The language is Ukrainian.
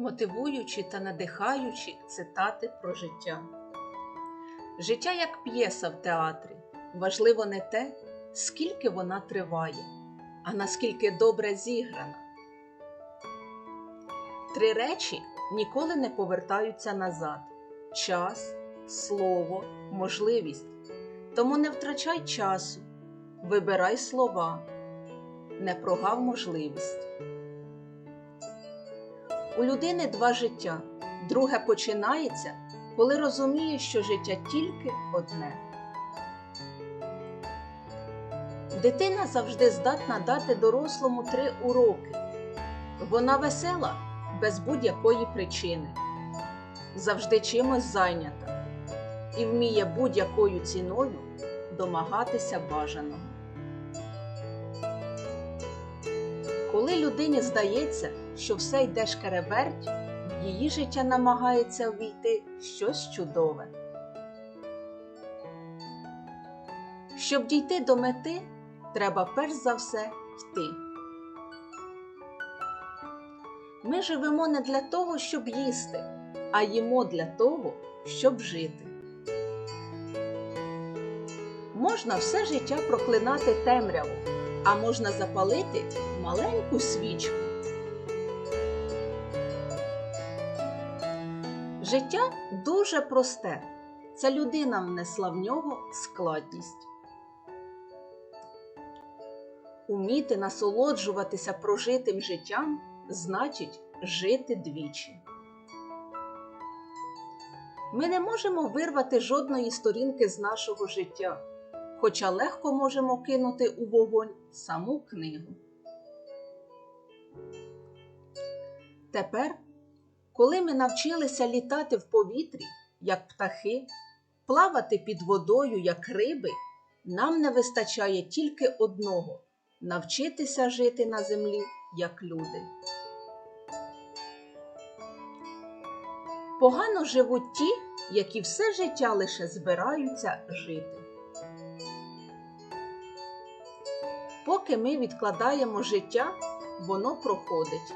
мотивуючі та надихаючі цитати про життя. Життя як п'єса в театрі. Важливо не те, скільки вона триває, а наскільки добре зіграна. Три речі ніколи не повертаються назад: час, слово, можливість. Тому не втрачай часу, вибирай слова, не прогав можливість. У людини два життя. Друге починається, коли розуміє, що життя тільки одне. Дитина завжди здатна дати дорослому три уроки. Вона весела без будь-якої причини, завжди чимось зайнята і вміє будь-якою ціною домагатися бажаного. Коли людині здається, що все йде шкереберть, в її життя намагається ввійти щось чудове. Щоб дійти до мети, треба перш за все йти. Ми живемо не для того, щоб їсти, а їмо для того, щоб жити. Можна все життя проклинати темряву, а можна запалити маленьку свічку. Життя дуже просте. Ця людина внесла в нього складність. Уміти насолоджуватися прожитим життям значить жити двічі. Ми не можемо вирвати жодної сторінки з нашого життя, хоча легко можемо кинути у вогонь саму книгу. Тепер, коли ми навчилися літати в повітрі, як птахи, плавати під водою, як риби, нам не вистачає тільки одного навчитися жити на землі, як люди. Погано живуть ті, які все життя лише збираються жити. Поки ми відкладаємо життя, воно проходить.